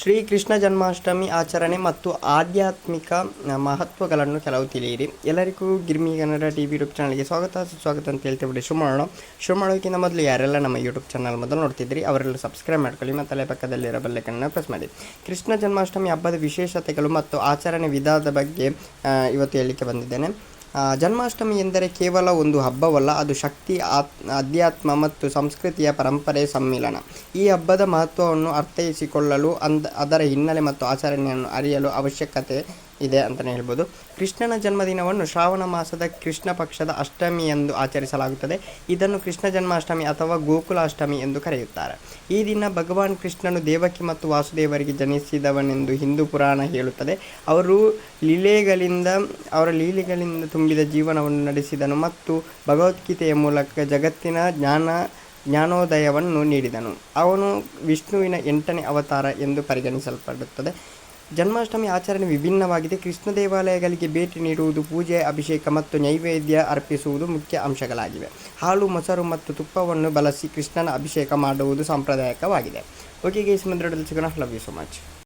ಶ್ರೀ ಕೃಷ್ಣ ಜನ್ಮಾಷ್ಟಮಿ ಆಚರಣೆ ಮತ್ತು ಆಧ್ಯಾತ್ಮಿಕ ಮಹತ್ವಗಳನ್ನು ಕೆಲವು ತಿಳಿಯಿರಿ. ಎಲ್ಲರಿಗೂ Girmi Kannada T V YouTube ಚಾನಲ್ಗೆ ಸ್ವಾಗತ. ಸುಸ್ವಾಗತ ಅಂತ ಹೇಳ್ತೀವಿ ಶುರು ಮಾಡೋಣ ಶುರು ಮಾಡೋಕ್ಕಿಂತ ಮೊದಲು ಯಾರೆಲ್ಲ ನಮ್ಮ ಯೂಟ್ಯೂಬ್ ಚಾನಲ್ ಮೊದಲು ನೋಡ್ತಿದ್ರಿ, ಅವರೆಲ್ಲ ಸಬ್ಸ್ಕ್ರೈಬ್ ಮಾಡ್ಕೊಳ್ಳಿ ಮತ್ತು ಅಲ್ಲೇ ಪಕ್ಕದಲ್ಲಿರೋ ಬೆಲ್ಲೈಕನ್ನ ಪ್ರೆಸ್ ಮಾಡಿ. ಕೃಷ್ಣ ಜನ್ಮಾಷ್ಟಮಿ ಹಬ್ಬದ ವಿಶೇಷತೆಗಳು ಮತ್ತು ಆಚರಣೆ ವಿಧಾನದ ಬಗ್ಗೆ ಇವತ್ತು ಹೇಳಲಿಕ್ಕೆ ಬಂದಿದ್ದೇನೆ. ಜನ್ಮಾಷ್ಟಮಿ ಎಂದರೆ ಕೇವಲ ಒಂದು ಹಬ್ಬವಲ್ಲ, ಅದು ಶಕ್ತಿ, ಆತ್, ಅಧ್ಯಾತ್ಮ ಮತ್ತು ಸಂಸ್ಕೃತಿಯ ಪರಂಪರೆ ಸಮ್ಮಿಲನ. ಈ ಹಬ್ಬದ ಮಹತ್ವವನ್ನು ಅರ್ಥೈಸಿಕೊಳ್ಳಲು ಅಂದ, ಅದರ ಹಿನ್ನೆಲೆ ಮತ್ತು ಆಚರಣೆಯನ್ನು ಅರಿಯಲು ಅವಶ್ಯಕತೆ ಇದೆ ಅಂತಲೇ ಹೇಳ್ಬೋದು. ಕೃಷ್ಣನ ಜನ್ಮದಿನವನ್ನು ಶ್ರಾವಣ ಮಾಸದ ಕೃಷ್ಣ ಪಕ್ಷದ ಅಷ್ಟಮಿ ಎಂದು ಆಚರಿಸಲಾಗುತ್ತದೆ. ಇದನ್ನು ಕೃಷ್ಣ ಜನ್ಮಾಷ್ಟಮಿ ಅಥವಾ ಗೋಕುಲಾಷ್ಟಮಿ ಎಂದು ಕರೆಯುತ್ತಾರೆ. ಈ ದಿನ ಭಗವಾನ್ ಕೃಷ್ಣನು ದೇವಕಿ ಮತ್ತು ವಾಸುದೇವರಿಗೆ ಜನಿಸಿದವನೆಂದು ಹಿಂದೂ ಪುರಾಣ ಹೇಳುತ್ತದೆ. ಅವರು ಲೀಲೆಗಳಿಂದ, ಅವರ ಲೀಲೆಗಳಿಂದ ತುಂಬಿದ ಜೀವನವನ್ನು ನಡೆಸಿದನು ಮತ್ತು ಭಗವದ್ಗೀತೆಯ ಮೂಲಕ ಜಗತ್ತಿನ ಜ್ಞಾನ, ಜ್ಞಾನೋದಯವನ್ನು ನೀಡಿದನು. ಅವನು ವಿಷ್ಣುವಿನ ಎಂಟನೇ ಅವತಾರ ಎಂದು ಪರಿಗಣಿಸಲ್ಪಡುತ್ತದೆ. ಜನ್ಮಾಷ್ಟಮಿ ಆಚರಣೆ ವಿಭಿನ್ನವಾಗಿದೆ. ಕೃಷ್ಣ ದೇವಾಲಯಗಳಿಗೆ ಭೇಟಿ ನೀಡುವುದು, ಪೂಜೆ, ಅಭಿಷೇಕ ಮತ್ತು ನೈವೇದ್ಯ ಅರ್ಪಿಸುವುದು ಮುಖ್ಯ ಅಂಶಗಳಾಗಿವೆ. ಹಾಲು, ಮೊಸರು ಮತ್ತು ತುಪ್ಪವನ್ನು ಬಳಸಿ ಕೃಷ್ಣನ ಅಭಿಷೇಕ ಮಾಡುವುದು ಸಾಂಪ್ರದಾಯಿಕವಾಗಿದೆ. ಓಕೆ ಗೇಸ್ ಮಂದಿರದಲ್ಲಿ ಸಿಗೋಣ ಲವ್ ಯು ಸೊ ಮಚ್